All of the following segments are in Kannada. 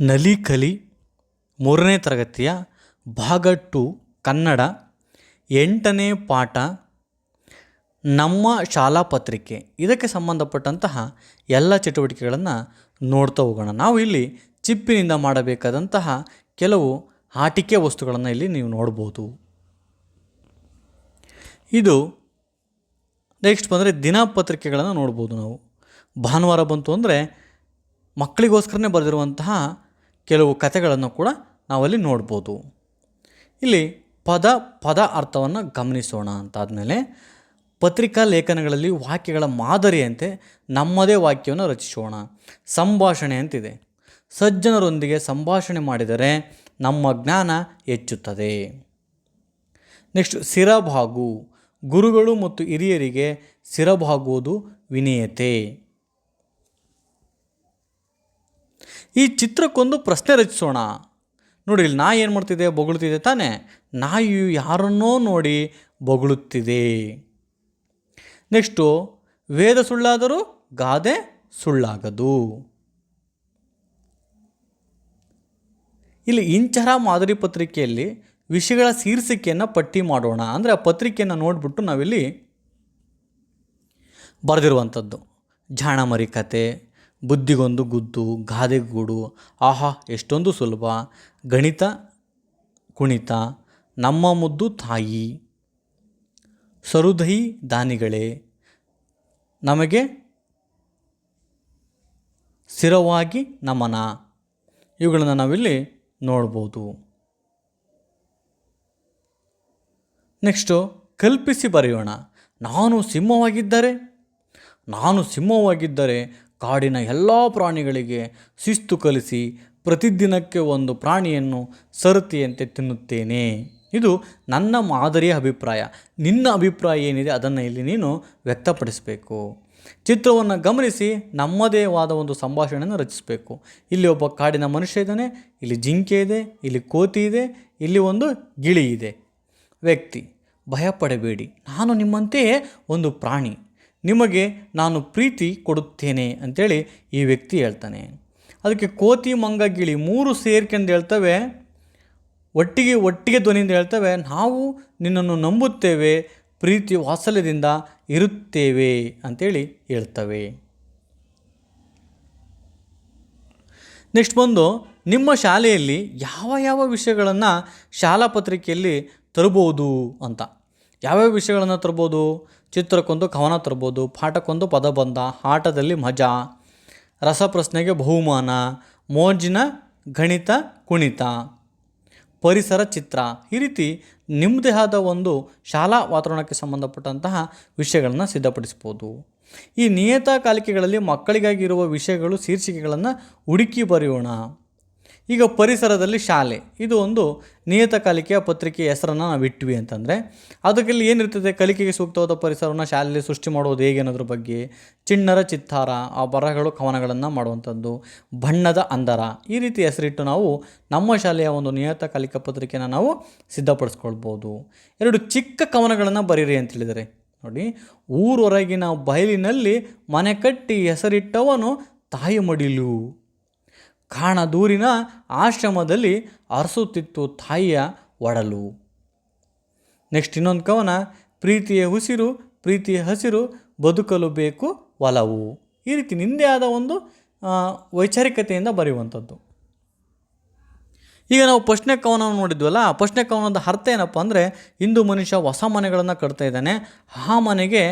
ನಲಿಕಲಿ ಮೂರನೇ ತರಗತಿಯ ಭಾಗ ಟು, ಕನ್ನಡ. ಎಂಟನೇ ಪಾಠ, ನಮ್ಮ ಶಾಲಾ ಪತ್ರಿಕೆ. ಇದಕ್ಕೆ ಸಂಬಂಧಪಟ್ಟಂತಹ ಎಲ್ಲ ಚಟುವಟಿಕೆಗಳನ್ನು ನೋಡ್ತಾ ಹೋಗೋಣ. ನಾವು ಇಲ್ಲಿ ಚಿಪ್ಪಿನಿಂದ ಮಾಡಬೇಕಾದಂತಹ ಕೆಲವು ಆಟಿಕೆ ವಸ್ತುಗಳನ್ನು ಇಲ್ಲಿ ನೀವು ನೋಡ್ಬೋದು. ಇದು ನೆಕ್ಸ್ಟ್ ಬಂದರೆ ದಿನಪತ್ರಿಕೆಗಳನ್ನು ನೋಡ್ಬೋದು ನಾವು. ಭಾನುವಾರ ಬಂತು ಅಂದರೆ ಮಕ್ಕಳಿಗೋಸ್ಕರನೇ ಬರೆದಿರುವಂತಹ ಕೆಲವು ಕಥೆಗಳನ್ನು ಕೂಡ ನಾವಲ್ಲಿ ನೋಡ್ಬೋದು. ಇಲ್ಲಿ ಪದ ಪದ ಅರ್ಥವನ್ನು ಗಮನಿಸೋಣ ಅಂತಾದಮೇಲೆ ಪತ್ರಿಕಾ ಲೇಖನಗಳಲ್ಲಿ ವಾಕ್ಯಗಳ ಮಾದರಿಯಂತೆ ನಮ್ಮದೇ ವಾಕ್ಯವನ್ನು ರಚಿಸೋಣ. ಸಂಭಾಷಣೆ ಅಂತಿದೆ. ಸಜ್ಜನರೊಂದಿಗೆ ಸಂಭಾಷಣೆ ಮಾಡಿದರೆ ನಮ್ಮ ಜ್ಞಾನ ಹೆಚ್ಚುತ್ತದೆ. ನೆಕ್ಸ್ಟ್ ಸಿರಬಾಗು ಗುರುಗಳು ಮತ್ತು ಹಿರಿಯರಿಗೆ ಸಿರಬಾಗುವುದು ವಿನಯತೆ. ಈ ಚಿತ್ರಕ್ಕೊಂದು ಪ್ರಶ್ನೆ ರಚಿಸೋಣ. ನೋಡಿ, ಇಲ್ಲಿ ನಾಯಿ ಏನು ಮಾಡ್ತಿದೆ? ಬೊಗಳುತ್ತಿದೆ ತಾನೇ. ನಾಯಿಯು ಯಾರನ್ನೋ ನೋಡಿ ಬೊಗಳುತ್ತಿದೆ. ನೆಕ್ಸ್ಟು, ವೇದ ಸುಳ್ಳಾದರೂ ಗಾದೆ ಸುಳ್ಳಾಗದು. ಇಲ್ಲಿ ಇಂಚರ ಮಾದರಿ ಪತ್ರಿಕೆಯಲ್ಲಿ ವಿಷಯಗಳ ಶೀರ್ಷಿಕೆಯನ್ನು ಪಟ್ಟಿ ಮಾಡೋಣ. ಅಂದರೆ ಆ ಪತ್ರಿಕೆಯನ್ನು ನೋಡಿಬಿಟ್ಟು ನಾವಿಲ್ಲಿ ಬರೆದಿರುವಂಥದ್ದು. ಜಾಣಮರಿ ಕತೆ ಬುದ್ಧಿಗೊಂದು ಗುದ್ದು ಗಾದೆಗೂಡು ಆಹಾ, ಎಷ್ಟೊಂದು ಸುಲಭ. ಗಣಿತ, ಕುಣಿತ, ನಮ್ಮ ಮುದ್ದು ತಾಯಿ. ಸರುದೈ ದಾನಿಗಳೇ, ನಮಗೆ ಸ್ಥಿರವಾಗಿ ನಮನ. ಇವುಗಳನ್ನು ನಾವಿಲ್ಲಿ ನೋಡ್ಬೋದು. ನೆಕ್ಸ್ಟು, ಕಲ್ಪಿಸಿ ಬರೆಯೋಣ. ನಾನು ಸಿಂಹವಾಗಿದ್ದರೆ? ನಾನು ಸಿಂಹವಾಗಿದ್ದರೆ ಕಾಡಿನ ಎಲ್ಲ ಪ್ರಾಣಿಗಳಿಗೆ ಶಿಸ್ತು ಕಲಿಸಿ ಪ್ರತಿದಿನಕ್ಕೆ ಒಂದು ಪ್ರಾಣಿಯನ್ನು ಸರತಿಯಂತೆ ತಿನ್ನುತ್ತೇನೆ. ಇದು ನನ್ನ ಮಾದರಿಯ ಅಭಿಪ್ರಾಯ. ನಿನ್ನ ಅಭಿಪ್ರಾಯ ಏನಿದೆ ಅದನ್ನು ಇಲ್ಲಿ ನೀನು ವ್ಯಕ್ತಪಡಿಸಬೇಕು. ಚಿತ್ರವನ್ನು ಗಮನಿಸಿ ನಮ್ಮದೇ ಆದ ಒಂದು ಸಂಭಾಷಣೆಯನ್ನು ರಚಿಸಬೇಕು. ಇಲ್ಲಿ ಒಬ್ಬ ಕಾಡಿನ ಮನುಷ್ಯ ಇದ್ದಾನೆ, ಇಲ್ಲಿ ಜಿಂಕೆ ಇದೆ, ಇಲ್ಲಿ ಕೋತಿ ಇದೆ, ಇಲ್ಲಿ ಒಂದು ಗಿಳಿ ಇದೆ. ವ್ಯಕ್ತಿ, ಭಯಪಡಬೇಡಿ. ನಾನು ನಿಮ್ಮಂತೆಯೇ ಒಂದು ಪ್ರಾಣಿ. ನಿಮಗೆ ನಾನು ಪ್ರೀತಿ ಕೊಡುತ್ತೇನೆ ಅಂತೇಳಿ ಈ ವ್ಯಕ್ತಿ ಹೇಳ್ತಾನೆ. ಅದಕ್ಕೆ ಕೋತಿ, ಮಂಗ, ಗಿಳಿ ಮೂರು ಸೇರ್ಕೆಂದು ಹೇಳ್ತವೆ, ಒಟ್ಟಿಗೆ ಒಟ್ಟಿಗೆ ಧ್ವನಿಯಿಂದ ಹೇಳ್ತವೆ, ನಾವು ನಿನ್ನನ್ನು ನಂಬುತ್ತೇವೆ, ಪ್ರೀತಿ ವಾತ್ಸಲ್ಯದಿಂದ ಇರುತ್ತೇವೆ ಅಂತೇಳಿ ಹೇಳ್ತವೆ. ನೆಕ್ಸ್ಟ್ ಬಂದು, ನಿಮ್ಮ ಶಾಲೆಯಲ್ಲಿ ಯಾವ ಯಾವ ವಿಷಯಗಳನ್ನು ಶಾಲಾ ಪತ್ರಿಕೆಯಲ್ಲಿ ತರಬಹುದು ಅಂತ. ಯಾವ್ಯಾವ ವಿಷಯಗಳನ್ನು ತರ್ಬೋದು ಚಿತ್ರಕ್ಕೊಂದು ಕವನ ತರ್ಬೋದು, ಪಾಠಕ್ಕೊಂದು ಪದಬಂಧ ಆಟದಲ್ಲಿ ಮಜಾ. ರಸಪ್ರಶ್ನೆಗೆ ಬಹುಮಾನ, ಮೋಜಿನ ಗಣಿತ ಕುಣಿತ. ಪರಿಸರ ಚಿತ್ರ. ಈ ರೀತಿ ನಿಮ್ಮದೇ ಆದ ಒಂದು ಶಾಲಾ ವಾತಾವರಣಕ್ಕೆ ಸಂಬಂಧಪಟ್ಟಂತಹ ವಿಷಯಗಳನ್ನು ಸಿದ್ಧಪಡಿಸ್ಬೋದು. ಈ ನಿಯತಕಾಲಿಕೆಗಳಲ್ಲಿ ಮಕ್ಕಳಿಗಾಗಿ ಇರುವ ವಿಷಯಗಳು, ಶೀರ್ಷಿಕೆಗಳನ್ನು ಹುಡುಕಿ ಬರೆಯೋಣ. ಈಗ ಪರಿಸರದಲ್ಲಿ ಶಾಲೆ. ಇದು ಒಂದು ನಿಯತಕಾಲಿಕೆಯ ಪತ್ರಿಕೆಯ ಹೆಸರನ್ನು ನಾವು ಇಟ್ವಿ ಅಂತಂದರೆ, ಅದಕ್ಕೆಲ್ಲಿ ಏನಿರ್ತದೆ? ಕಲಿಕೆಗೆ ಸೂಕ್ತವಾದ ಪರಿಸರವನ್ನು ಶಾಲೆಯಲ್ಲಿ ಸೃಷ್ಟಿ ಮಾಡೋದು ಹೇಗೆ ಅನ್ನೋದ್ರ ಬಗ್ಗೆ ಚಿಣ್ಣರ ಚಿತ್ತಾರ, ಆ ಬರಹಗಳು ಕವನಗಳನ್ನು ಮಾಡುವಂಥದ್ದು. ಬಣ್ಣದ ಅಂದರ. ಈ ರೀತಿ ಹೆಸರಿಟ್ಟು ನಾವು ನಮ್ಮ ಶಾಲೆಯ ಒಂದು ನಿಯತಕಾಲಿಕ ಪತ್ರಿಕೆಯನ್ನು ನಾವು ಸಿದ್ಧಪಡಿಸ್ಕೊಳ್ಬೋದು. ಎರಡು ಚಿಕ್ಕ ಕವನಗಳನ್ನು ಬರೀರಿ ಅಂತ ಹೇಳಿದರೆ, ನೋಡಿ, ಊರೊರಗಿನ ಬಯಲಿನಲ್ಲಿ ಮನೆ ಕಟ್ಟಿ ಹೆಸರಿಟ್ಟವನು ತಾಯಿ ಮಡಿಲು. ಕಾಣ ದೂರಿನ ಆಶ್ರಮದಲ್ಲಿ ಅರಸುತ್ತಿತ್ತು ತಾಯಿಯ ಒಡಲು. ನೆಕ್ಸ್ಟ್ ಇನ್ನೊಂದು ಕವನ, ಪ್ರೀತಿಯ ಉಸಿರು, ಪ್ರೀತಿಯ ಹಸಿರು, ಬದುಕಲು ಬೇಕು ಒಲವು. ಈ ರೀತಿ ನಿಂದೇ ಆದ ಒಂದು ವೈಚಾರಿಕತೆಯಿಂದ ಬರೆಯುವಂಥದ್ದು. ಈಗ ನಾವು ಪ್ರಶ್ನೆ ಕವನವನ್ನು ನೋಡಿದ್ವಲ್ಲ ಪ್ರಶ್ನೆ ಕವನದ ಅರ್ಥ ಏನಪ್ಪ ಅಂದರೆ, ಹಿಂದೂ ಮನುಷ್ಯ ಹೊಸ ಮನೆಗಳನ್ನು ಕಟ್ತಾ ಇದ್ದಾನೆ, ಆ ಮನೆಗೆ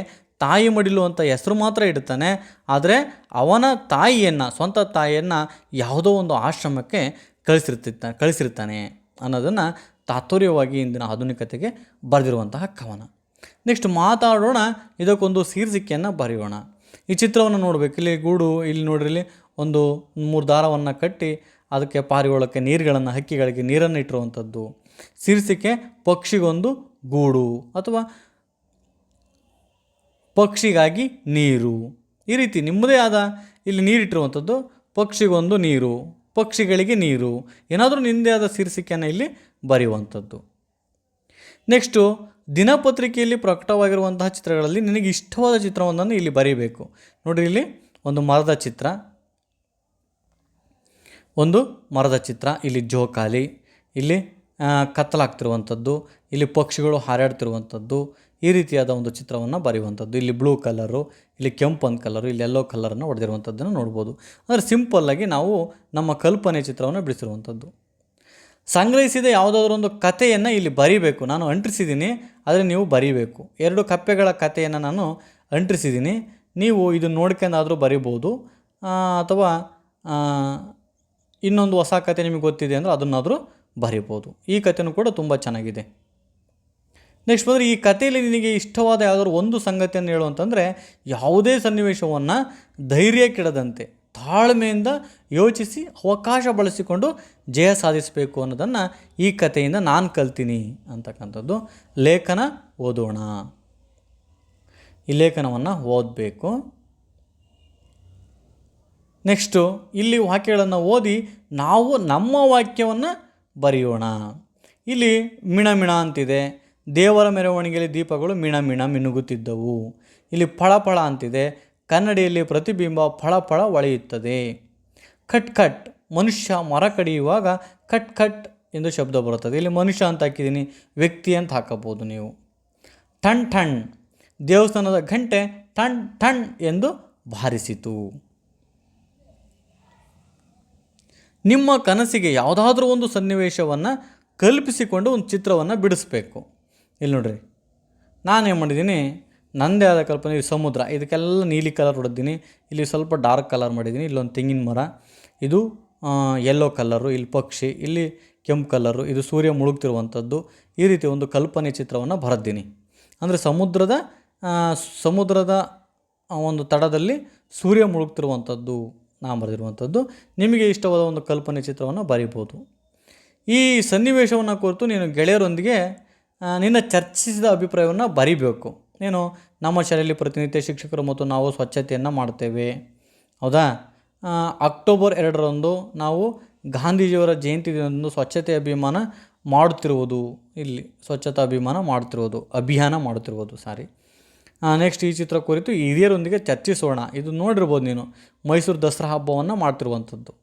ತಾಯಿ ಮಡಿಲು ಅಂತ ಹೆಸರು ಮಾತ್ರ ಇಡ್ತಾನೆ ಆದರೆ ಅವನ ತಾಯಿಯನ್ನು, ಸ್ವಂತ ತಾಯಿಯನ್ನು ಯಾವುದೋ ಒಂದು ಆಶ್ರಮಕ್ಕೆ ಕಳಿಸಿರ್ತಿತ್ತ, ಕಳಿಸಿರ್ತಾನೆ ಅನ್ನೋದನ್ನು ತಾತ್ವರ್ಯವಾಗಿ ಇಂದಿನ ಆಧುನಿಕತೆಗೆ ಬರೆದಿರುವಂತಹ ಕವನ. ನೆಕ್ಸ್ಟ್ ಮಾತಾಡೋಣ, ಇದಕ್ಕೊಂದು ಶೀರ್ಷಿಕೆಯನ್ನು ಬರೆಯೋಣ. ಈ ಚಿತ್ರವನ್ನು ನೋಡಬೇಕು. ಇಲ್ಲಿ ಗೂಡು, ಇಲ್ಲಿ ನೋಡ್ರಿ ಒಂದು ಮೂರು ದಾರವನ್ನು ಕಟ್ಟಿ ಅದಕ್ಕೆ ಪಾರಿಗೊಳಕ್ಕೆ ನೀರುಗಳನ್ನು, ಹಕ್ಕಿಗಳಿಗೆ ನೀರನ್ನು ಇಟ್ಟಿರುವಂಥದ್ದು. ಶೀರ್ಷಿಕೆ ಪಕ್ಷಿಗೊಂದು ಗೂಡು ಅಥವಾ ಪಕ್ಷಿಗಾಗಿ ನೀರು. ಈ ರೀತಿ ನಿಮ್ಮದೇ ಆದ ಇಲ್ಲಿ ನೀರಿಟ್ಟಿರುವಂಥದ್ದು ಪಕ್ಷಿಗೊಂದು ನೀರು, ಪಕ್ಷಿಗಳಿಗೆ ನೀರು. ಏನಾದರೂ ನಿಮ್ಮದೇ ಆದ ಶೀರ್ಷಿಕೆಯನ್ನು ಇಲ್ಲಿ ಬರೆಯುವಂಥದ್ದು. ನೆಕ್ಸ್ಟು ದಿನಪತ್ರಿಕೆಯಲ್ಲಿ ಪ್ರಕಟವಾಗಿರುವಂತಹ ಚಿತ್ರಗಳಲ್ಲಿ ನಿನಗೆ ಇಷ್ಟವಾದ ಚಿತ್ರವೊಂದನ್ನು ಇಲ್ಲಿ ಬರೀಬೇಕು. ನೋಡಿರಿ ಇಲ್ಲಿ ಒಂದು ಮರದ ಚಿತ್ರ. ಒಂದು ಮರದ ಚಿತ್ರ. ಇಲ್ಲಿ ಜೋಕಾಲಿ, ಇಲ್ಲಿ ಕತ್ತಲಾಗ್ತಿರುವಂಥದ್ದು, ಇಲ್ಲಿ ಪಕ್ಷಿಗಳು ಹಾರಾಡ್ತಿರುವಂಥದ್ದು ಈ ರೀತಿಯಾದ ಒಂದು ಚಿತ್ರವನ್ನು ಬರೆಯುವಂಥದ್ದು. ಇಲ್ಲಿ ಬ್ಲೂ ಕಲರು ಇಲ್ಲಿ ಕೆಂಪು ಕಲರು ಇಲ್ಲಿ ಎಲ್ಲೋ ಕಲರನ್ನು ಹೊಡೆದಿರುವಂಥದ್ದನ್ನು ನೋಡ್ಬೋದು. ಅಂದರೆ ಸಿಂಪಲ್ಲಾಗಿ ನಾವು ನಮ್ಮ ಕಲ್ಪನೆ ಚಿತ್ರವನ್ನು ಬಿಡಿಸಿರುವಂಥದ್ದು. ಸಂಗ್ರಹಿಸಿದ ಯಾವುದಾದ್ರೂ ಒಂದು ಕಥೆಯನ್ನು ಇಲ್ಲಿ ಬರೀಬೇಕು. ನಾನು ಅಂಟಿಸಿದ್ದೀನಿ ಆದರೆ ನೀವು ಬರೀಬೇಕು. ಎರಡು ಕಪ್ಪೆಗಳ ಕಥೆಯನ್ನು ನಾನು ಅಂಟಿಸಿದ್ದೀನಿ ನೀವು ಇದನ್ನು ನೋಡ್ಕೊಂಡಾದರೂ ಬರಿಬೋದು. ಅಥವಾ ಇನ್ನೊಂದು ಹೊಸ ಕತೆ ನಿಮಗೆ ಗೊತ್ತಿದೆ ಅಂದರೆ ಅದನ್ನಾದರೂ ಬರಿಬೋದು. ಈ ಕಥೆನೂ ಕೂಡ ತುಂಬ ಚೆನ್ನಾಗಿದೆ. ನೆಕ್ಸ್ಟ್ ಬಂದರೆ ಈ ಕಥೆಯಲ್ಲಿ ನಿನಗೆ ಇಷ್ಟವಾದ ಯಾವುದಾದ್ರು ಒಂದು ಸಂಗತಿಯನ್ನು ಹೇಳು ಅಂತಂದರೆ, ಯಾವುದೇ ಸನ್ನಿವೇಶವನ್ನು ಧೈರ್ಯ ಕೆಡದಂತೆ, ತಾಳ್ಮೆಯಿಂದ ಯೋಚಿಸಿ ಅವಕಾಶ ಬಳಸಿಕೊಂಡು ಜಯ ಸಾಧಿಸಬೇಕು ಅನ್ನೋದನ್ನು ಈ ಕಥೆಯಿಂದ ನಾನು ಕಲ್ತೀನಿ ಅಂತಕ್ಕಂಥದ್ದು. ಲೇಖನ ಓದೋಣ. ಈ ಲೇಖನವನ್ನು ಓದಬೇಕು. ನೆಕ್ಸ್ಟು, ಇಲ್ಲಿ ವಾಕ್ಯಗಳನ್ನು ಓದಿ ನಾವು ನಮ್ಮ ವಾಕ್ಯವನ್ನು ಬರೆಯೋಣ. ಇಲ್ಲಿ ಮಿಣ ಮಿಣ ಅಂತಿದೆ. ದೇವರ ಮೆರವಣಿಗೆಯಲ್ಲಿ ದೀಪಗಳು ಮಿಣ ಮಿಣ ಮಿನುಗುತ್ತಿದ್ದವು. ಇಲ್ಲಿ ಫಳಫಳ ಅಂತಿದೆ. ಕನ್ನಡಿಯಲ್ಲಿ ಪ್ರತಿಬಿಂಬ ಫಳಫಳ ಹೊಳೆಯುತ್ತದೆ ಖಟ್ ಖಟ್, ಮನುಷ್ಯ ಮರ ಕಡಿಯುವಾಗ ಕಟ್ ಖಟ್ ಎಂದು ಶಬ್ದ ಬರುತ್ತದೆ. ಇಲ್ಲಿ ಮನುಷ್ಯ ಅಂತ ಹಾಕಿದ್ದೀನಿ, ವ್ಯಕ್ತಿ ಅಂತ ಹಾಕಬಹುದು ನೀವು. ಠಣ್ ಠಣ್, ದೇವಸ್ಥಾನದ ಗಂಟೆ ಠಣ್ ಠಣ್ ಎಂದು ಭಾರಿಸಿತು. ನಿಮ್ಮ ಕನಸಿಗೆ ಯಾವುದಾದ್ರೂ ಒಂದು ಸನ್ನಿವೇಶವನ್ನು ಕಲ್ಪಿಸಿಕೊಂಡು ಒಂದು ಚಿತ್ರವನ್ನು ಬಿಡಿಸ್ಬೇಕು. ಇಲ್ಲಿ ನೋಡ್ರಿ. ಏನು ಮಾಡಿದ್ದೀನಿ ನನ್ನದೇ ಆದ ಕಲ್ಪನೆ ಇದು ಸಮುದ್ರ. ಇದಕ್ಕೆಲ್ಲ ನೀಲಿ ಕಲರ್ ಹೊಡೆದಿದ್ದೀನಿ. ಇಲ್ಲಿ ಸ್ವಲ್ಪ ಡಾರ್ಕ್ ಕಲರ್ ಮಾಡಿದ್ದೀನಿ. ಇಲ್ಲೊಂದು ತೆಂಗಿನ ಮರ. ಇದು ಯೆಲ್ಲೋ ಕಲರು ಇಲ್ಲಿ ಪಕ್ಷಿ, ಇಲ್ಲಿ ಕೆಂಪು ಕಲರು ಇದು ಸೂರ್ಯ ಮುಳುಗ್ತಿರುವಂಥದ್ದು. ಈ ರೀತಿ ಒಂದು ಕಲ್ಪನೆ ಚಿತ್ರವನ್ನು ಬರೆದ್ದೀನಿ ಅಂದರೆ ಸಮುದ್ರದ ಸಮುದ್ರದ ಒಂದು ತಡದಲ್ಲಿ ಸೂರ್ಯ ಮುಳುಗ್ತಿರುವಂಥದ್ದು ನಾನು ಬರೆದಿರುವಂಥದ್ದು. ನಿಮಗೆ ಇಷ್ಟವಾದ ಒಂದು ಕಲ್ಪನೆ ಚಿತ್ರವನ್ನು ಬರೀಬೋದು ಈ ಸನ್ನಿವೇಶವನ್ನು ಕುರಿತು ನೀನು ಗೆಳೆಯರೊಂದಿಗೆ ನಿನ್ನ ಚರ್ಚಿಸಿದ ಅಭಿಪ್ರಾಯವನ್ನು ಬರಿಬೇಕು. ಏನು ನಮ್ಮ ಶಾಲೆಯಲ್ಲಿ ಪ್ರತಿನಿತ್ಯ ಶಿಕ್ಷಕರು ಮತ್ತು ನಾವು ಸ್ವಚ್ಛತೆಯನ್ನು ಮಾಡ್ತೇವೆ. ಹೌದಾ? ಅಕ್ಟೋಬರ್ ಎರಡರಂದು ನಾವು ಗಾಂಧೀಜಿಯವರ ಜಯಂತಿ ದಿನದಂದು ಸ್ವಚ್ಛತೆ ಅಭಿಮಾನ ಮಾಡುತ್ತಿರುವುದು. ಇಲ್ಲಿ ಸ್ವಚ್ಛತಾ ಅಭಿಮಾನ ಮಾಡುತ್ತಿರುವುದು, ಅಭಿಯಾನ ಮಾಡುತ್ತಿರುವುದು, ಸಾರಿ. ನೆಕ್ಸ್ಟ್ ಈ ಚಿತ್ರ ಕುರಿತು ಹಿರಿಯರೊಂದಿಗೆ ಚರ್ಚಿಸೋಣ. ಇದು ನೋಡಿರ್ಬೋದು ನೀನು. ಮೈಸೂರು ದಸರಾ ಹಬ್ಬವನ್ನು ಮಾಡ್ತಿರುವಂಥದ್ದು.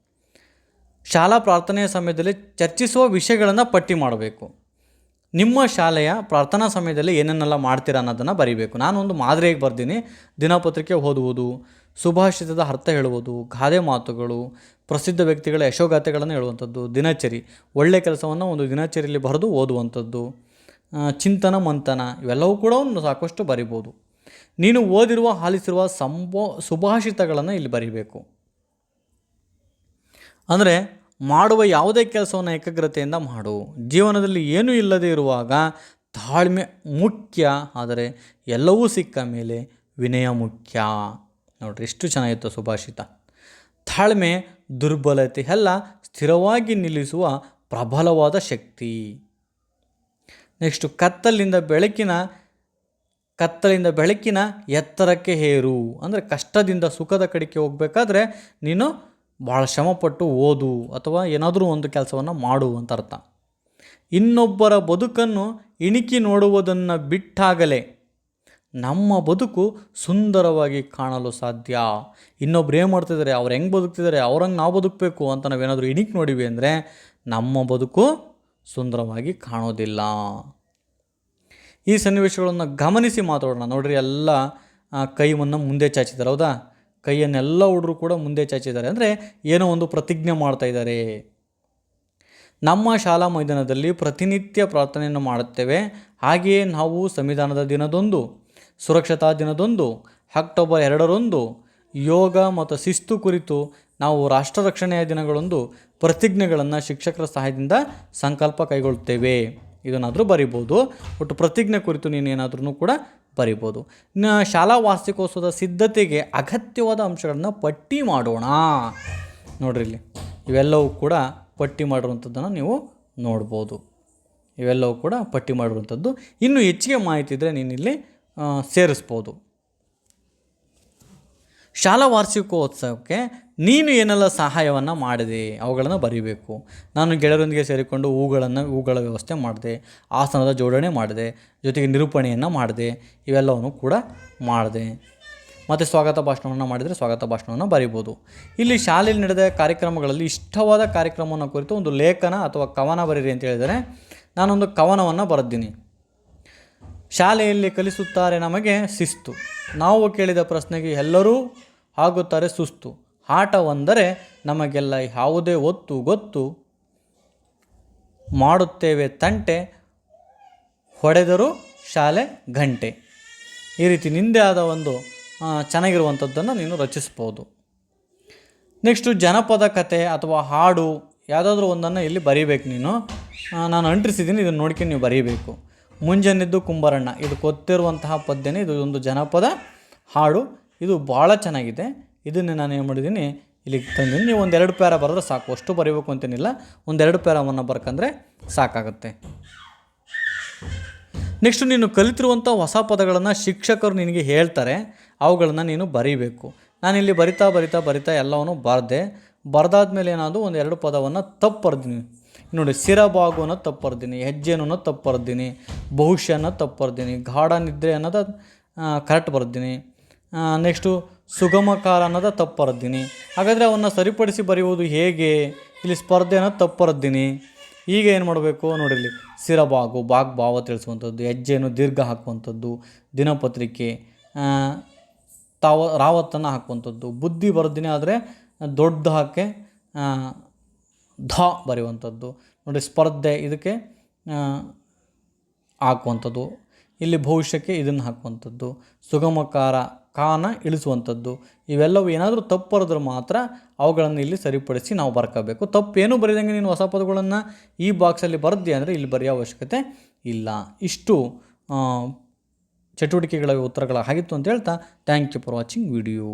ಶಾಲಾ ಪ್ರಾರ್ಥನೆಯ ಸಮಯದಲ್ಲಿ ಚರ್ಚಿಸುವ ವಿಷಯಗಳನ್ನು ಪಟ್ಟಿ ಮಾಡಬೇಕು. ನಿಮ್ಮ ಶಾಲೆಯ ಪ್ರಾರ್ಥನಾ ಸಮಯದಲ್ಲಿ ಏನೇನೆಲ್ಲ ಮಾಡ್ತೀರಾ ಅನ್ನೋದನ್ನು ಬರೀಬೇಕು. ನಾನೊಂದು ಮಾದರಿಯಾಗಿ ಬರ್ತೀನಿ. ದಿನಪತ್ರಿಕೆ ಓದುವುದು, ಸುಭಾಷಿತದ ಅರ್ಥ ಹೇಳುವುದು, ಗಾದೆ ಮಾತುಗಳು, ಪ್ರಸಿದ್ಧ ವ್ಯಕ್ತಿಗಳ ಯಶೋಗಾಥೆಗಳನ್ನು ಹೇಳುವಂಥದ್ದು, ದಿನಚರಿ ಒಳ್ಳೆಯ ಕೆಲಸವನ್ನು ಒಂದು ದಿನಚರಿಯಲ್ಲಿ ಬರೆದು ಓದುವಂಥದ್ದು ಚಿಂತನ, ಮಂಥನ, ಇವೆಲ್ಲವೂ ಕೂಡ ಒಂದು ಸಾಕಷ್ಟು ಬರಿಬೋದು. ನೀನು ಓದಿರುವ, ಆಲಿಸಿರುವ ಸಂಭೋ ಸುಭಾಷಿತಗಳನ್ನು ಇಲ್ಲಿ ಬರಿಬೇಕು. ಅಂದರೆ ಮಾಡುವ ಯಾವುದೇ ಕೆಲಸವನ್ನು ಏಕಾಗ್ರತೆಯಿಂದ ಮಾಡು. ಜೀವನದಲ್ಲಿ ಏನೂ ಇಲ್ಲದೆ ಇರುವಾಗ ತಾಳ್ಮೆ ಮುಖ್ಯ, ಆದರೆ ಎಲ್ಲವೂ ಸಿಕ್ಕ ಮೇಲೆ ವಿನಯ ಮುಖ್ಯ. ನೋಡ್ರಿ, ಎಷ್ಟು ಚೆನ್ನಾಗಿತ್ತು ಸುಭಾಷಿತ. ತಾಳ್ಮೆ, ದುರ್ಬಲತೆ ಎಲ್ಲ ಸ್ಥಿರವಾಗಿ ನಿಲ್ಲಿಸುವ ಪ್ರಬಲವಾದ ಶಕ್ತಿ. ನೆಕ್ಸ್ಟು ಕತ್ತಲಿಂದ ಬೆಳಕಿನ ಕತ್ತಲಿಂದ ಬೆಳಕಿನ ಎತ್ತರಕ್ಕೆ ಹೇರು. ಅಂದರೆ ಕಷ್ಟದಿಂದ ಸುಖದ ಕಡೆಗೆ ಹೋಗಬೇಕಾದ್ರೆ ನೀನು ಭಾಳ ಶ್ರಮಪಟ್ಟು ಓದು ಅಥವಾ ಏನಾದರೂ ಒಂದು ಕೆಲಸವನ್ನು ಮಾಡು ಅಂತ ಅರ್ಥ. ಇನ್ನೊಬ್ಬರ ಬದುಕನ್ನು ಇಣಿಕಿ ನೋಡುವುದನ್ನು ಬಿಟ್ಟಾಗಲೇ ನಮ್ಮ ಬದುಕು ಸುಂದರವಾಗಿ ಕಾಣಲು ಸಾಧ್ಯ. ಇನ್ನೊಬ್ರು ಏನು ಮಾಡ್ತಿದ್ದಾರೆ ಅವ್ರು ಹೆಂಗೆ ಬದುಕ್ತಿದ್ದಾರೆ ಅವ್ರಂಗೆ ನಾವು ಬದುಕಬೇಕು ಅಂತ ನಾವೇನಾದರೂ ಇಣಿಕ್ ನೋಡಿವಿ ಅಂದರೆ ನಮ್ಮ ಬದುಕು ಸುಂದರವಾಗಿ ಕಾಣೋದಿಲ್ಲ. ಈ ಸನ್ನಿವೇಶಗಳನ್ನು ಗಮನಿಸಿ ಮಾತಾಡೋಣ. ನೋಡಿರಿ ಎಲ್ಲ ಕೈಯನ್ನು ಮುಂದೆ ಚಾಚಿದ್ದಾರೆ ಹೌದಾ? ಕೈಯನ್ನೆಲ್ಲ ಹುಡುಗರು ಕೂಡ ಮುಂದೆ ಚಾಚಿದ್ದಾರೆ. ಅಂದರೆ ಏನೋ ಒಂದು ಪ್ರತಿಜ್ಞೆ ಮಾಡ್ತಾ ಇದ್ದಾರೆ. ನಮ್ಮ ಶಾಲಾ ಮೈದಾನದಲ್ಲಿ ಪ್ರತಿನಿತ್ಯ ಪ್ರಾರ್ಥನೆಯನ್ನು ಮಾಡುತ್ತೇವೆ. ಹಾಗೆಯೇ ನಾವು ಸಂವಿಧಾನದ ದಿನದೊಂದು, ಸುರಕ್ಷತಾ ದಿನದೊಂದು, ಅಕ್ಟೋಬರ್ ಎರಡರಂದು, ಯೋಗ ಮತ್ತು ಶಿಸ್ತು ಕುರಿತು ನಾವು ರಾಷ್ಟ್ರ ರಕ್ಷಣೆಯ ದಿನಗಳೊಂದು ಪ್ರತಿಜ್ಞೆಗಳನ್ನು ಶಿಕ್ಷಕರ ಸಹಾಯದಿಂದ ಸಂಕಲ್ಪ ಕೈಗೊಳ್ಳುತ್ತೇವೆ. ಇದನ್ನಾದರೂ ಬರಿಬೋದು. ಒಟ್ಟು ಪ್ರತಿಜ್ಞೆ ಕುರಿತು ನೀನು ಏನಾದ್ರೂ ಕೂಡ ಬರಿಬೋದು. ಇನ್ನು ಶಾಲಾ ವಾರ್ಷಿಕೋತ್ಸವದ ಸಿದ್ಧತೆಗೆ ಅಗತ್ಯವಾದ ಅಂಶಗಳನ್ನು ಪಟ್ಟಿ ಮಾಡೋಣ. ನೋಡ್ರಿ ಇಲ್ಲಿ. ಇವೆಲ್ಲವೂ ಕೂಡ ಪಟ್ಟಿ ಮಾಡಿರುವಂಥದ್ದನ್ನು ನೀವು ನೋಡ್ಬೋದು. ಇವೆಲ್ಲವೂ ಕೂಡ ಪಟ್ಟಿ ಮಾಡಿರುವಂಥದ್ದು ಇನ್ನೂ ಹೆಚ್ಚಿಗೆ ಮಾಹಿತಿ ಇದ್ದರೆ ನೀನು ಇಲ್ಲಿ ಆ, ಸೇರಿಸ್ಬೋದು. ಶಾಲಾ ವಾರ್ಷಿಕೋತ್ಸವಕ್ಕೆ ನೀನು ಏನೆಲ್ಲ ಸಹಾಯವನ್ನು ಮಾಡಿದೆ? ಅವುಗಳನ್ನು ಬರೀಬೇಕು. ನಾನು ಗೆಳೆಯರೊಂದಿಗೆ ಸೇರಿಕೊಂಡು ಹೂಗಳನ್ನು, ಹೂಗಳ ವ್ಯವಸ್ಥೆ ಮಾಡಿದೆ. ಆಸನದ ಜೋಡಣೆ ಮಾಡಿದೆ. ಜೊತೆಗೆ ನಿರೂಪಣೆಯನ್ನು ಮಾಡಿದೆ. ಇವೆಲ್ಲವನ್ನು ಕೂಡ ಮಾಡಿದೆ. ಮತ್ತು ಸ್ವಾಗತ ಭಾಷಣವನ್ನು ಮಾಡಿದರೆ ಸ್ವಾಗತ ಭಾಷಣವನ್ನು ಬರೀಬೋದು. ಇಲ್ಲಿ ಶಾಲೆಯಲ್ಲಿ ನಡೆದ ಕಾರ್ಯಕ್ರಮಗಳಲ್ಲಿ ಇಷ್ಟವಾದ ಕಾರ್ಯಕ್ರಮವನ್ನು ಕುರಿತು ಒಂದು ಲೇಖನ ಅಥವಾ ಕವನ ಬರೀರಿ ಅಂತ ಹೇಳಿದರೆ, ನಾನೊಂದು ಕವನವನ್ನು ಬರೆದ್ದೀನಿ ಶಾಲೆಯಲ್ಲಿ ಕಲಿಸುತ್ತಾರೆ ನಮಗೆ ಶಿಸ್ತು. ನಾವು ಕೇಳಿದ ಪ್ರಶ್ನೆಗೆ ಎಲ್ಲರೂ ಆಗುತ್ತಾರೆ ಸುಸ್ತು. ಆಟವೆಂದರೆ ನಮಗೆಲ್ಲ ಯಾವುದೇ ಒತ್ತು ಗೊತ್ತು. ಮಾಡುತ್ತೇವೆ ತಂಟೆ, ಹೊಡೆದರೂ ಶಾಲೆ ಗಂಟೆ. ಈ ರೀತಿ ನಿಂದೆ ಆದ ಒಂದು ಚೆನ್ನಾಗಿರುವಂಥದ್ದನ್ನು ನೀನು ರಚಿಸ್ಬೋದು. ನೆಕ್ಸ್ಟು ಜನಪದ ಕತೆ ಅಥವಾ ಹಾಡು, ಯಾವುದಾದ್ರೂ ಒಂದನ್ನು ಇಲ್ಲಿ ಬರೀಬೇಕು ನೀನು. ನಾನು ಅಂಟಿಸಿದ್ದೀನಿ, ಇದನ್ನು ನೋಡ್ಕೊಂಡು ನೀವು ಬರೀಬೇಕು. ಮುಂಜಾನೆದ್ದು ಕುಂಬರಣ್ಣ. ಇದು ಗೊತ್ತಿರುವಂತಹ ಪದ್ಯನೇ, ಇದು ಒಂದು ಜನಪದ ಹಾಡು. ಇದು ಭಾಳ ಚೆನ್ನಾಗಿದೆ. ಇದನ್ನು ನಾನು ಏನು ಮಾಡಿದ್ದೀನಿ, ಇಲ್ಲಿಗೆ ತಂದಿದ್ದೀನಿ. ನೀವು ಒಂದೆರಡು ಪ್ಯಾರ ಬರೆದ್ರೆ ಸಾಕು. ಅಷ್ಟು ಬರೀಬೇಕು ಅಂತೇನಿಲ್ಲ. ಒಂದೆರಡು ಪ್ಯಾರವನ್ನು ಬರ್ಕಂದ್ರೆ ಸಾಕಾಗುತ್ತೆ. ನೆಕ್ಸ್ಟ್ ನೀನು ಕಲಿತಿರುವಂಥ ಹೊಸ ಪದಗಳನ್ನು ಶಿಕ್ಷಕರು ನಿನಗೆ ಹೇಳ್ತಾರೆ. ಅವುಗಳನ್ನು ನೀನು ಬರೀಬೇಕು. ನಾನಿಲ್ಲಿ ಬರಿತಾ ಬರಿತಾ ಬರಿತಾ ಎಲ್ಲವನ್ನು ಬರೆದೆ. ಬರೆದಾದ್ಮೇಲೆ ಏನಾದರೂ ಒಂದು ಎರಡು ಪದವನ್ನು ತಪ್ಪು ಬರ್ದೀನಿ. ನೋಡಿ, ಸಿರಬಾಗು ಅನ್ನೋದು ತಪ್ಪು ಬರ್ದೀನಿ, ಹೆಜ್ಜೆ ಅನ್ನೋದು ತಪ್ಪು ಬರ್ದೀನಿ ಅನ್ನೋದು ತಪ್ಪು ಗಾಢ ನಿದ್ರೆ ಅನ್ನೋದು ಕರೆಕ್ಟ್ ಬರ್ದೀನಿ. ನೆಕ್ಸ್ಟು ಸುಗಮಕಾರ ಅನ್ನೋದು ತಪ್ಪು ಬರ್ದೀನಿ ಹಾಗಾದರೆ ಅವನ್ನ ಸರಿಪಡಿಸಿ ಬರೆಯುವುದು ಹೇಗೆ? ಇಲ್ಲಿ ಸ್ಪರ್ಧೆ ಅನ್ನೋದು ತಪ್ಪು ಬರ್ದೀನಿ ಈಗ ಏನು ಮಾಡಬೇಕು? ನೋಡಿರಲಿ, ಸಿರಬಾಗು ಬಾಗ್ ಭಾವ ತಿಳಿಸುವಂಥದ್ದು, ಹೆಜ್ಜೆಯನ್ನು ದೀರ್ಘ ಹಾಕುವಂಥದ್ದು, ದಿನಪತ್ರಿಕೆ ತಾವ, ರಾವತ್ತನ್ನು ಹಾಕುವಂಥದ್ದು, ಬುದ್ಧಿ ಬರೋದಿನೇ ಆದರೆ ದೊಡ್ಡ ಹಾಕೆ ಧ ಬರೆಯುವಂಥದ್ದು. ನೋಡಿ, ಸ್ಪರ್ಧೆ ಇದಕ್ಕೆ ಹಾಕುವಂಥದ್ದು. ಇಲ್ಲಿ ಭವಿಷ್ಯಕ್ಕೆ ಇದನ್ನು ಹಾಕುವಂಥದ್ದು. ಸುಗಮಕಾರ ಕಾನ ಇಳಿಸುವಂಥದ್ದು. ಇವೆಲ್ಲವೂ ಏನಾದರೂ ತಪ್ಪು ಬರೆದ್ರೆ ಮಾತ್ರ ಅವುಗಳನ್ನು ಇಲ್ಲಿ ಸರಿಪಡಿಸಿ ನಾವು ಬರ್ಕೋಬೇಕು. ತಪ್ಪೇನು ಬರೆದಂಗೆ ನೀನು ಹೊಸ ಪದಗಳನ್ನು ಈ ಬಾಕ್ಸಲ್ಲಿ ಬರೆದಿ ಅಂದರೆ ಇಲ್ಲಿ ಬರೆಯೋ ಅವಶ್ಯಕತೆ ಇಲ್ಲ. ಇಷ್ಟು ಚಟುವಟಿಕೆಗಳ ಉತ್ತರಗಳ ಆಗಿತ್ತು ಅಂತ ಹೇಳ್ತಾ thank you for watching video.